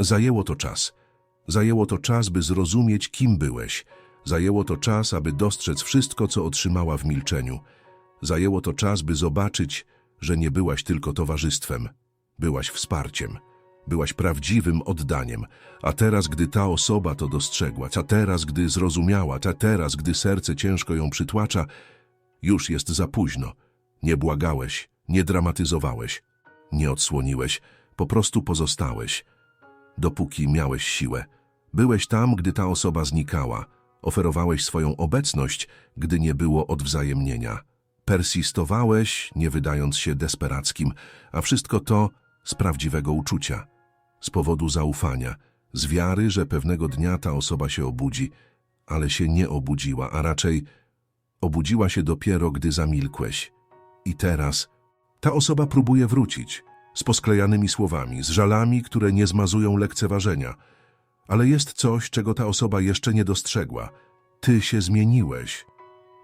Zajęło to czas. Zajęło to czas, by zrozumieć, kim byłeś. Zajęło to czas, aby dostrzec wszystko, co otrzymała w milczeniu. Zajęło to czas, by zobaczyć, że nie byłaś tylko towarzystwem. Byłaś wsparciem. Byłaś prawdziwym oddaniem. A teraz, gdy ta osoba to dostrzegła, a teraz, gdy zrozumiała, a teraz, gdy serce ciężko ją przytłacza, już jest za późno. Nie błagałeś, nie dramatyzowałeś, nie odsłoniłeś, po prostu pozostałeś. Dopóki miałeś siłę. Byłeś tam, gdy ta osoba znikała. Oferowałeś swoją obecność, gdy nie było odwzajemnienia. Persistowałeś, nie wydając się desperackim, a wszystko to z prawdziwego uczucia, z powodu zaufania, z wiary, że pewnego dnia ta osoba się obudzi, ale się nie obudziła, a raczej obudziła się dopiero, gdy zamilkłeś. I teraz ta osoba próbuje wrócić, z posklejanymi słowami, z żalami, które nie zmazują lekceważenia. Ale jest coś, czego ta osoba jeszcze nie dostrzegła. Ty się zmieniłeś.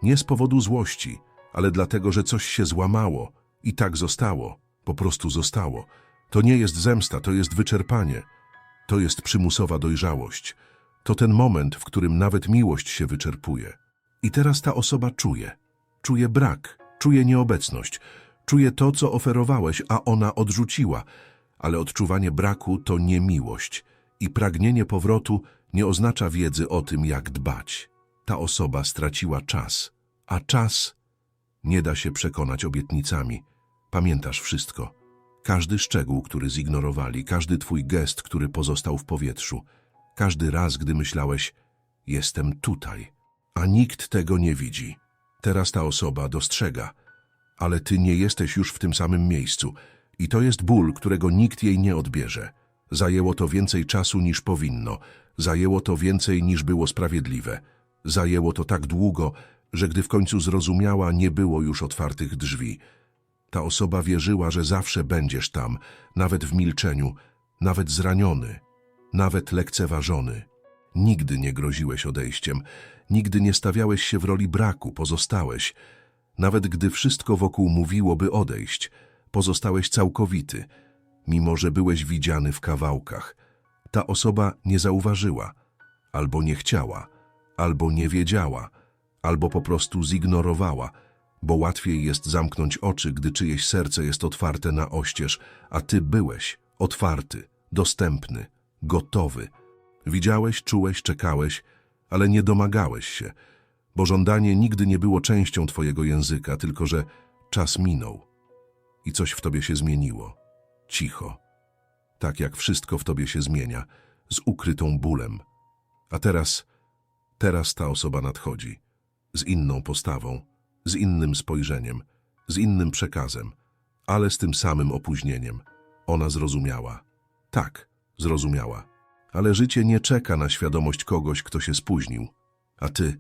Nie z powodu złości, ale dlatego, że coś się złamało i tak zostało. Po prostu zostało. To nie jest zemsta, to jest wyczerpanie. To jest przymusowa dojrzałość. To ten moment, w którym nawet miłość się wyczerpuje. I teraz ta osoba czuje. Czuje brak, czuje nieobecność, czuje to, co oferowałeś, a ona odrzuciła. Ale odczuwanie braku to nie miłość. I pragnienie powrotu nie oznacza wiedzy o tym, jak dbać. Ta osoba straciła czas, a czas nie da się przekonać obietnicami. Pamiętasz wszystko. Każdy szczegół, który zignorowali, każdy twój gest, który pozostał w powietrzu, każdy raz, gdy myślałeś, jestem tutaj, a nikt tego nie widzi. Teraz ta osoba dostrzega, ale ty nie jesteś już w tym samym miejscu i to jest ból, którego nikt jej nie odbierze. Zajęło to więcej czasu niż powinno, zajęło to więcej niż było sprawiedliwe. Zajęło to tak długo, że gdy w końcu zrozumiała, nie było już otwartych drzwi. Ta osoba wierzyła, że zawsze będziesz tam, nawet w milczeniu, nawet zraniony, nawet lekceważony. Nigdy nie groziłeś odejściem, nigdy nie stawiałeś się w roli braku, pozostałeś. Nawet gdy wszystko wokół mówiło, by odejść, pozostałeś całkowity, mimo że byłeś widziany w kawałkach. Ta osoba nie zauważyła, albo nie chciała, albo nie wiedziała, albo po prostu zignorowała, bo łatwiej jest zamknąć oczy, gdy czyjeś serce jest otwarte na oścież, a ty byłeś otwarty, dostępny, gotowy. Widziałeś, czułeś, czekałeś, ale nie domagałeś się, bo żądanie nigdy nie było częścią twojego języka, tylko że czas minął i coś w tobie się zmieniło. Cicho. Tak jak wszystko w tobie się zmienia, z ukrytą bólem. A teraz, teraz ta osoba nadchodzi. Z inną postawą, z innym spojrzeniem, z innym przekazem, ale z tym samym opóźnieniem. Ona zrozumiała. Tak, zrozumiała. Ale życie nie czeka na świadomość kogoś, kto się spóźnił. A ty,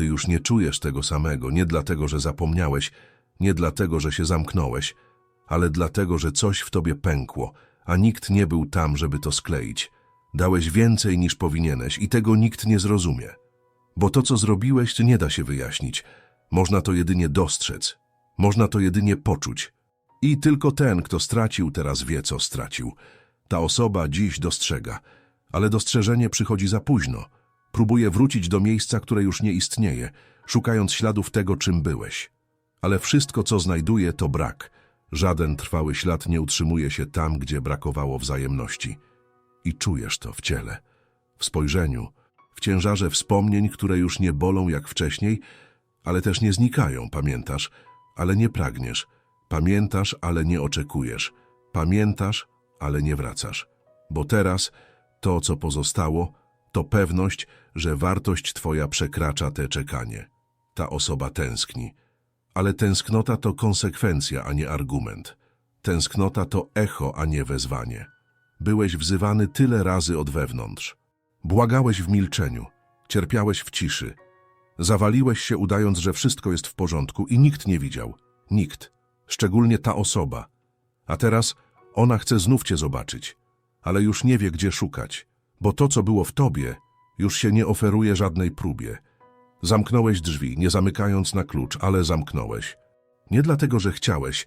ty już nie czujesz tego samego, nie dlatego, że zapomniałeś, nie dlatego, że się zamknąłeś, ale dlatego, że coś w tobie pękło, a nikt nie był tam, żeby to skleić. Dałeś więcej niż powinieneś i tego nikt nie zrozumie. Bo to, co zrobiłeś, nie da się wyjaśnić. Można to jedynie dostrzec. Można to jedynie poczuć. I tylko ten, kto stracił, teraz wie, co stracił. Ta osoba dziś dostrzega, ale dostrzeżenie przychodzi za późno. Próbuje wrócić do miejsca, które już nie istnieje, szukając śladów tego, czym byłeś. Ale wszystko, co znajduje, to brak. Żaden trwały ślad nie utrzymuje się tam, gdzie brakowało wzajemności. I czujesz to w ciele, w spojrzeniu, w ciężarze wspomnień, które już nie bolą jak wcześniej, ale też nie znikają, pamiętasz, ale nie pragniesz. Pamiętasz, ale nie oczekujesz. Pamiętasz, ale nie wracasz. Bo teraz to, co pozostało, to pewność, że wartość twoja przekracza te czekanie. Ta osoba tęskni. Ale tęsknota to konsekwencja, a nie argument. Tęsknota to echo, a nie wezwanie. Byłeś wzywany tyle razy od wewnątrz. Błagałeś w milczeniu, cierpiałeś w ciszy. Zawaliłeś się, udając, że wszystko jest w porządku i nikt nie widział. Nikt. Szczególnie ta osoba. A teraz ona chce znów cię zobaczyć. Ale już nie wie, gdzie szukać. Bo to, co było w tobie, już się nie oferuje żadnej próbie. Zamknąłeś drzwi, nie zamykając na klucz, ale zamknąłeś. Nie dlatego, że chciałeś,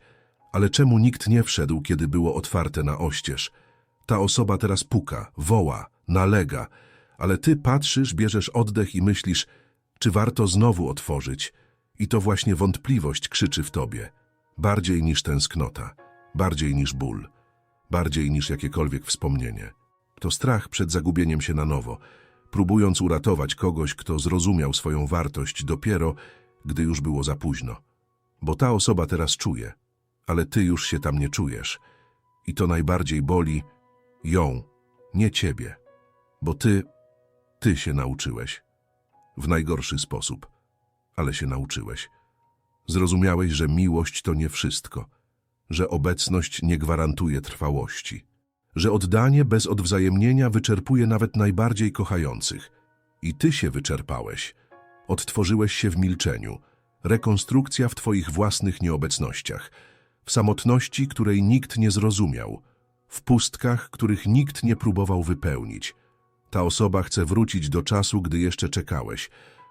ale czemu nikt nie wszedł, kiedy było otwarte na oścież? Ta osoba teraz puka, woła, nalega, ale ty patrzysz, bierzesz oddech i myślisz, czy warto znowu otworzyć. I to właśnie wątpliwość krzyczy w tobie. Bardziej niż tęsknota, bardziej niż ból, bardziej niż jakiekolwiek wspomnienie. To strach przed zagubieniem się na nowo, próbując uratować kogoś, kto zrozumiał swoją wartość dopiero, gdy już było za późno. Bo ta osoba teraz czuje, ale ty już się tam nie czujesz. I to najbardziej boli ją, nie ciebie. Bo ty, ty się nauczyłeś. W najgorszy sposób, ale się nauczyłeś. Zrozumiałeś, że miłość to nie wszystko, że obecność nie gwarantuje trwałości, że oddanie bez odwzajemnienia wyczerpuje nawet najbardziej kochających. I ty się wyczerpałeś. Odtworzyłeś się w milczeniu. Rekonstrukcja w twoich własnych nieobecnościach. W samotności, której nikt nie zrozumiał. W pustkach, których nikt nie próbował wypełnić. Ta osoba chce wrócić do czasu, gdy jeszcze czekałeś,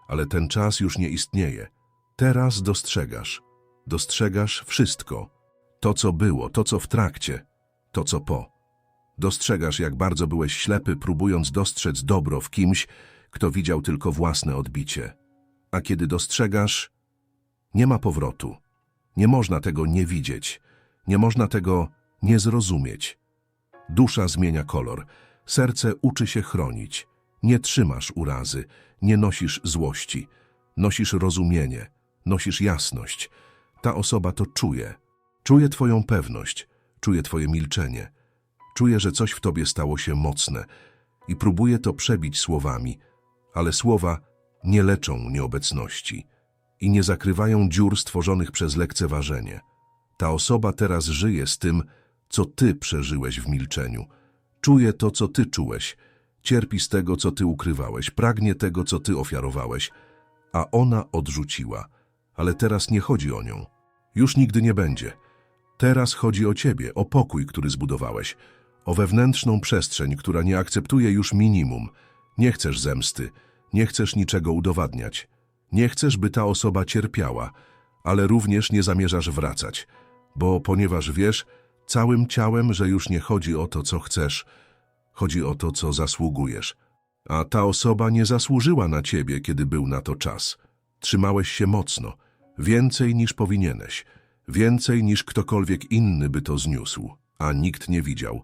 ale ten czas już nie istnieje. Teraz dostrzegasz. Dostrzegasz wszystko. To, co było, to, co w trakcie, to, co po. Dostrzegasz, jak bardzo byłeś ślepy, próbując dostrzec dobro w kimś, kto widział tylko własne odbicie. A kiedy dostrzegasz, nie ma powrotu. Nie można tego nie widzieć. Nie można tego nie zrozumieć. Dusza zmienia kolor. Serce uczy się chronić. Nie trzymasz urazy, nie nosisz złości. Nosisz rozumienie, nosisz jasność. Ta osoba to czuje. Czuje twoją pewność, czuje twoje milczenie. Czuje, że coś w tobie stało się mocne i próbuje to przebić słowami, ale słowa nie leczą nieobecności i nie zakrywają dziur stworzonych przez lekceważenie. Ta osoba teraz żyje z tym, co ty przeżyłeś w milczeniu. Czuje to, co ty czułeś, cierpi z tego, co ty ukrywałeś, pragnie tego, co ty ofiarowałeś, a ona odrzuciła. Ale teraz nie chodzi o nią. Już nigdy nie będzie. Teraz chodzi o ciebie, o pokój, który zbudowałeś, o wewnętrzną przestrzeń, która nie akceptuje już minimum. Nie chcesz zemsty, nie chcesz niczego udowadniać. Nie chcesz, by ta osoba cierpiała, ale również nie zamierzasz wracać, bo ponieważ wiesz całym ciałem, że już nie chodzi o to, co chcesz, chodzi o to, co zasługujesz. A ta osoba nie zasłużyła na ciebie, kiedy był na to czas. Trzymałeś się mocno, więcej niż powinieneś, więcej niż ktokolwiek inny by to zniósł, a nikt nie widział,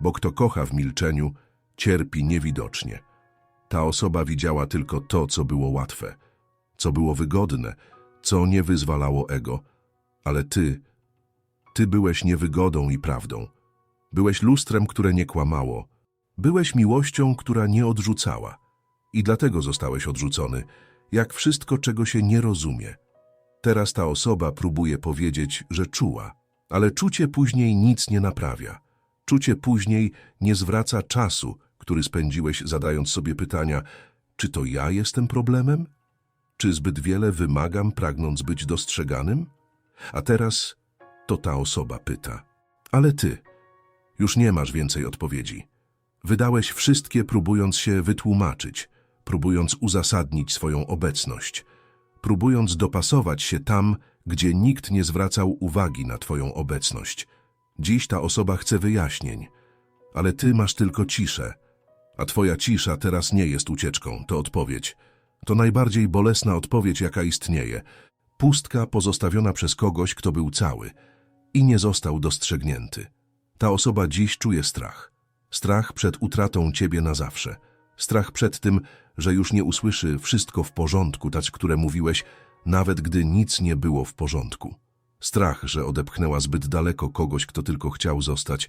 bo kto kocha w milczeniu, cierpi niewidocznie. Ta osoba widziała tylko to, co było łatwe, co było wygodne, co nie wyzwalało ego, ale ty, ty byłeś niewygodą i prawdą. Byłeś lustrem, które nie kłamało. Byłeś miłością, która nie odrzucała. I dlatego zostałeś odrzucony, jak wszystko, czego się nie rozumie. Teraz ta osoba próbuje powiedzieć, że czuła, ale czucie później nic nie naprawia. Czucie później nie zwraca czasu, który spędziłeś zadając sobie pytania, czy to ja jestem problemem? Czy zbyt wiele wymagam, pragnąc być dostrzeganym? A teraz to ta osoba pyta. Ale ty, już nie masz więcej odpowiedzi. Wydałeś wszystkie, próbując się wytłumaczyć, próbując uzasadnić swoją obecność, próbując dopasować się tam, gdzie nikt nie zwracał uwagi na twoją obecność. Dziś ta osoba chce wyjaśnień, ale ty masz tylko ciszę, a twoja cisza teraz nie jest ucieczką, to odpowiedź. To najbardziej bolesna odpowiedź, jaka istnieje. Pustka pozostawiona przez kogoś, kto był cały i nie został dostrzegnięty. Ta osoba dziś czuje strach. Strach przed utratą ciebie na zawsze. Strach przed tym, że już nie usłyszy wszystko w porządku, tać, które mówiłeś, nawet gdy nic nie było w porządku. Strach, że odepchnęła zbyt daleko kogoś, kto tylko chciał zostać,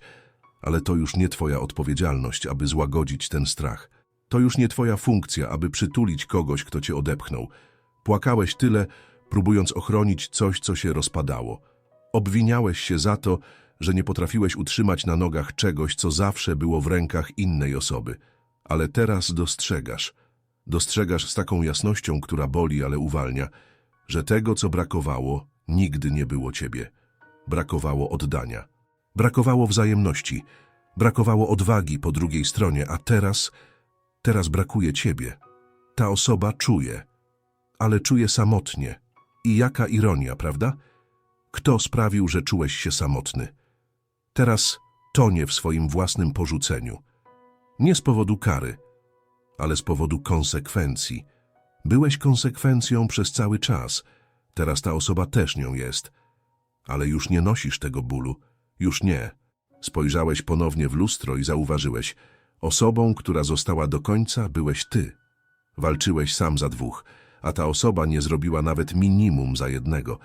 ale to już nie twoja odpowiedzialność, aby złagodzić ten strach. To już nie twoja funkcja, aby przytulić kogoś, kto cię odepchnął. Płakałeś tyle, próbując ochronić coś, co się rozpadało. Obwiniałeś się za to, że nie potrafiłeś utrzymać na nogach czegoś, co zawsze było w rękach innej osoby. Ale teraz dostrzegasz. Dostrzegasz z taką jasnością, która boli, ale uwalnia, że tego, co brakowało, nigdy nie było ciebie. Brakowało oddania. Brakowało wzajemności. Brakowało odwagi po drugiej stronie, a teraz, teraz brakuje ciebie. Ta osoba czuje, ale czuje samotnie. I jaka ironia, prawda? Kto sprawił, że czułeś się samotny? Teraz tonie w swoim własnym porzuceniu. Nie z powodu kary, ale z powodu konsekwencji. Byłeś konsekwencją przez cały czas. Teraz ta osoba też nią jest. Ale już nie nosisz tego bólu. Już nie. Spojrzałeś ponownie w lustro i zauważyłeś. Osobą, która została do końca, byłeś ty. Walczyłeś sam za dwóch, a ta osoba nie zrobiła nawet minimum za jednego.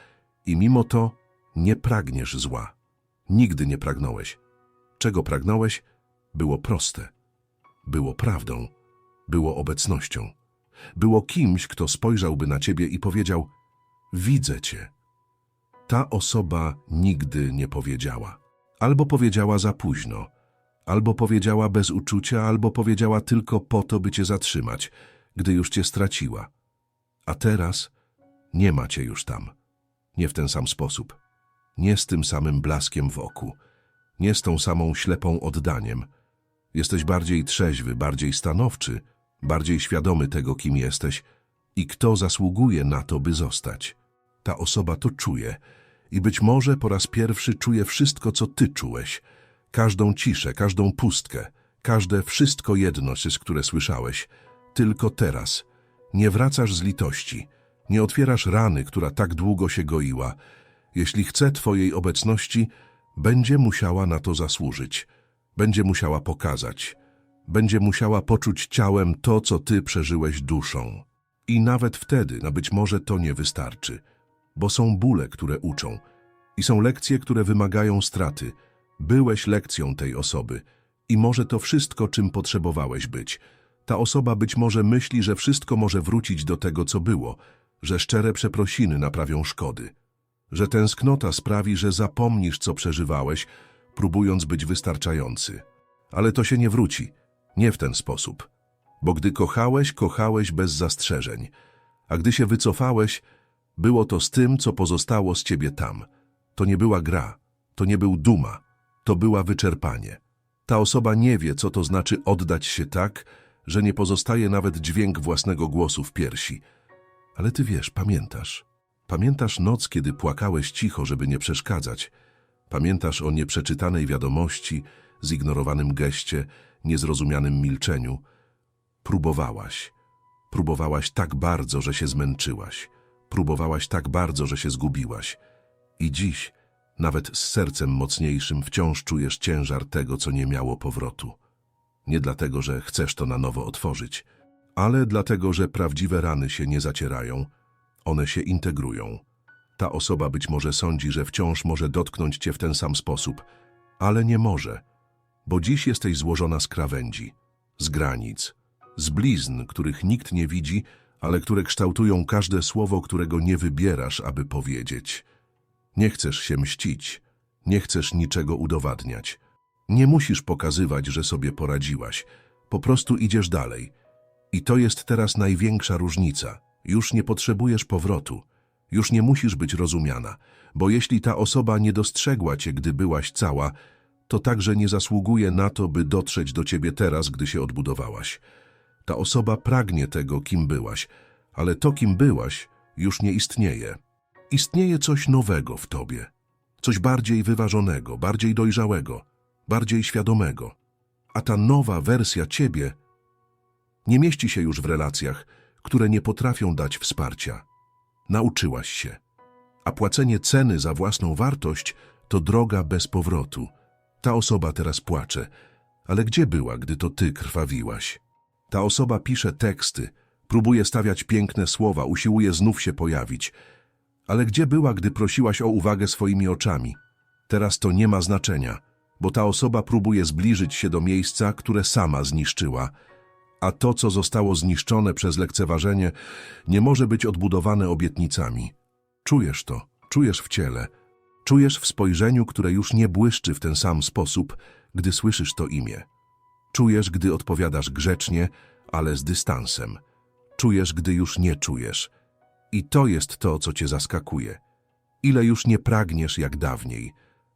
I mimo to nie pragniesz zła. Nigdy nie pragnąłeś. Czego pragnąłeś? Było proste. Było prawdą. Było obecnością. Było kimś, kto spojrzałby na ciebie i powiedział: Widzę cię. Ta osoba nigdy nie powiedziała. Albo powiedziała za późno, albo powiedziała bez uczucia, albo powiedziała tylko po to, by cię zatrzymać, gdy już cię straciła. A teraz nie ma cię już tam. Nie w ten sam sposób. Nie z tym samym blaskiem w oku. Nie z tą samą ślepą oddaniem. Jesteś bardziej trzeźwy, bardziej stanowczy, bardziej świadomy tego, kim jesteś i kto zasługuje na to, by zostać. Ta osoba to czuje i być może po raz pierwszy czuje wszystko, co ty czułeś. Każdą ciszę, każdą pustkę, każde wszystko jedno, z które słyszałeś. Tylko teraz. Nie wracasz z litości. Nie otwierasz rany, która tak długo się goiła. Jeśli chce twojej obecności, będzie musiała na to zasłużyć. Będzie musiała pokazać. Będzie musiała poczuć ciałem to, co ty przeżyłeś duszą. I nawet wtedy, na być może to nie wystarczy. Bo są bóle, które uczą. I są lekcje, które wymagają straty. Byłeś lekcją tej osoby. I może to wszystko, czym potrzebowałeś być. Ta osoba być może myśli, że wszystko może wrócić do tego, co było, że szczere przeprosiny naprawią szkody, że tęsknota sprawi, że zapomnisz, co przeżywałeś, próbując być wystarczający. Ale to się nie wróci, nie w ten sposób. Bo gdy kochałeś, kochałeś bez zastrzeżeń, a gdy się wycofałeś, było to z tym, co pozostało z ciebie tam. To nie była gra, to nie był duma, to była wyczerpanie. Ta osoba nie wie, co to znaczy oddać się tak, że nie pozostaje nawet dźwięk własnego głosu w piersi. Ale ty wiesz, pamiętasz. Pamiętasz noc, kiedy płakałeś cicho, żeby nie przeszkadzać. Pamiętasz o nieprzeczytanej wiadomości, zignorowanym geście, niezrozumianym milczeniu. Próbowałaś. Próbowałaś tak bardzo, że się zmęczyłaś. Próbowałaś tak bardzo, że się zgubiłaś. I dziś, nawet z sercem mocniejszym, wciąż czujesz ciężar tego, co nie miało powrotu. Nie dlatego, że chcesz to na nowo otworzyć, ale dlatego, że prawdziwe rany się nie zacierają, one się integrują. Ta osoba być może sądzi, że wciąż może dotknąć cię w ten sam sposób, ale nie może, bo dziś jesteś złożona z krawędzi, z granic, z blizn, których nikt nie widzi, ale które kształtują każde słowo, którego nie wybierasz, aby powiedzieć. Nie chcesz się mścić, nie chcesz niczego udowadniać. Nie musisz pokazywać, że sobie poradziłaś. Po prostu idziesz dalej. I to jest teraz największa różnica. Już nie potrzebujesz powrotu. Już nie musisz być rozumiana, bo jeśli ta osoba nie dostrzegła cię, gdy byłaś cała, to także nie zasługuje na to, by dotrzeć do ciebie teraz, gdy się odbudowałaś. Ta osoba pragnie tego, kim byłaś, ale to, kim byłaś, już nie istnieje. Istnieje coś nowego w tobie. Coś bardziej wyważonego, bardziej dojrzałego, bardziej świadomego. A ta nowa wersja ciebie nie mieści się już w relacjach, które nie potrafią dać wsparcia. Nauczyłaś się. A płacenie ceny za własną wartość to droga bez powrotu. Ta osoba teraz płacze, ale gdzie była, gdy to ty krwawiłaś? Ta osoba pisze teksty, próbuje stawiać piękne słowa, usiłuje znów się pojawić. Ale gdzie była, gdy prosiłaś o uwagę swoimi oczami? Teraz to nie ma znaczenia, bo ta osoba próbuje zbliżyć się do miejsca, które sama zniszczyła. A to, co zostało zniszczone przez lekceważenie, nie może być odbudowane obietnicami. Czujesz to, czujesz w ciele, czujesz w spojrzeniu, które już nie błyszczy w ten sam sposób, gdy słyszysz to imię. Czujesz, gdy odpowiadasz grzecznie, ale z dystansem. Czujesz, gdy już nie czujesz. I to jest to, co cię zaskakuje. Ile już nie pragniesz jak dawniej.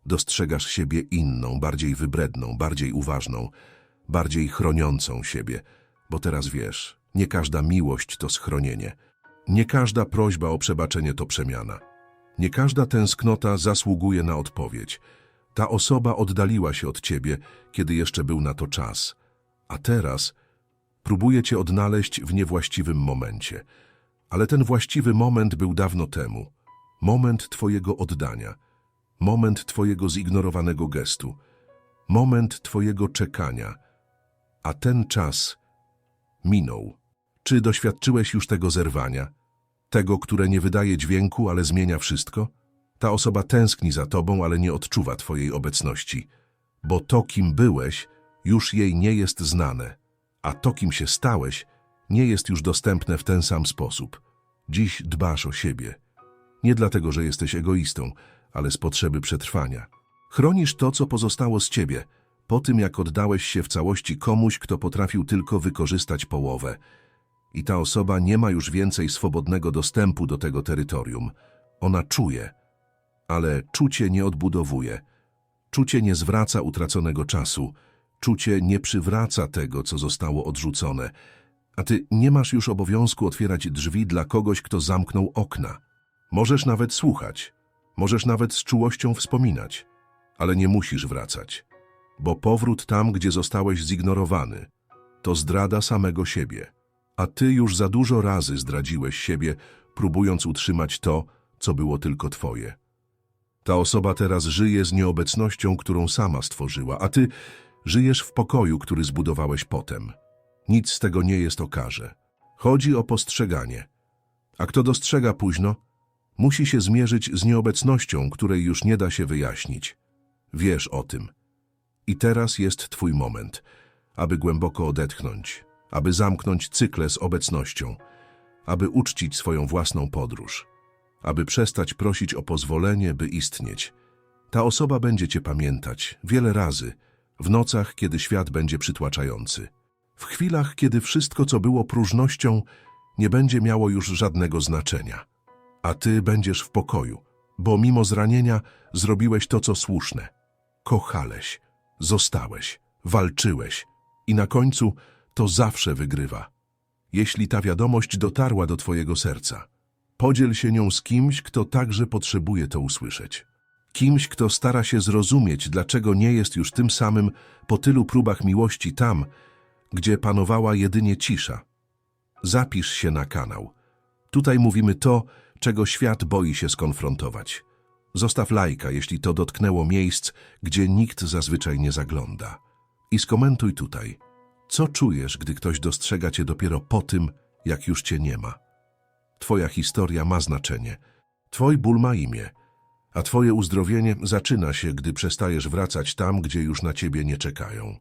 Dostrzegasz siebie inną, bardziej wybredną, bardziej uważną, bardziej chroniącą siebie. Bo teraz wiesz, nie każda miłość to schronienie. Nie każda prośba o przebaczenie to przemiana. Nie każda tęsknota zasługuje na odpowiedź. Ta osoba oddaliła się od ciebie, kiedy jeszcze był na to czas, a teraz próbuje cię odnaleźć w niewłaściwym momencie. Ale ten właściwy moment był dawno temu. Moment twojego oddania, moment twojego zignorowanego gestu, moment twojego czekania, a ten czas minął. Czy doświadczyłeś już tego zerwania? Tego, które nie wydaje dźwięku, ale zmienia wszystko? Ta osoba tęskni za tobą, ale nie odczuwa twojej obecności, bo to, kim byłeś, już jej nie jest znane, a to, kim się stałeś, nie jest już dostępne w ten sam sposób. Dziś dbasz o siebie. Nie dlatego, że jesteś egoistą, ale z potrzeby przetrwania. Chronisz to, co pozostało z ciebie, po tym jak oddałeś się w całości komuś, kto potrafił tylko wykorzystać połowę. I ta osoba nie ma już więcej swobodnego dostępu do tego terytorium. Ona czuje, ale czucie nie odbudowuje. Czucie nie zwraca utraconego czasu. Czucie nie przywraca tego, co zostało odrzucone. A ty nie masz już obowiązku otwierać drzwi dla kogoś, kto zamknął okna. Możesz nawet słuchać. Możesz nawet z czułością wspominać. Ale nie musisz wracać. Bo powrót tam, gdzie zostałeś zignorowany, to zdrada samego siebie. A ty już za dużo razy zdradziłeś siebie, próbując utrzymać to, co było tylko twoje. Ta osoba teraz żyje z nieobecnością, którą sama stworzyła, a ty żyjesz w pokoju, który zbudowałeś potem. Nic z tego nie jest o karze. Chodzi o postrzeganie. A kto dostrzega późno, musi się zmierzyć z nieobecnością, której już nie da się wyjaśnić. Wiesz o tym. I teraz jest twój moment, aby głęboko odetchnąć, aby zamknąć cykle z obecnością, aby uczcić swoją własną podróż, aby przestać prosić o pozwolenie, by istnieć. Ta osoba będzie cię pamiętać wiele razy, w nocach, kiedy świat będzie przytłaczający. W chwilach, kiedy wszystko, co było próżnością, nie będzie miało już żadnego znaczenia. A ty będziesz w pokoju, bo mimo zranienia zrobiłeś to, co słuszne. Kochałeś, zostałeś, walczyłeś i na końcu to zawsze wygrywa. Jeśli ta wiadomość dotarła do twojego serca, podziel się nią z kimś, kto także potrzebuje to usłyszeć. Kimś, kto stara się zrozumieć, dlaczego nie jest już tym samym po tylu próbach miłości tam, gdzie panowała jedynie cisza. Zapisz się na kanał. Tutaj mówimy to, czego świat boi się skonfrontować. Zostaw lajka, jeśli to dotknęło miejsc, gdzie nikt zazwyczaj nie zagląda. I skomentuj tutaj, co czujesz, gdy ktoś dostrzega cię dopiero po tym, jak już cię nie ma. Twoja historia ma znaczenie. Twój ból ma imię. A twoje uzdrowienie zaczyna się, gdy przestajesz wracać tam, gdzie już na ciebie nie czekają.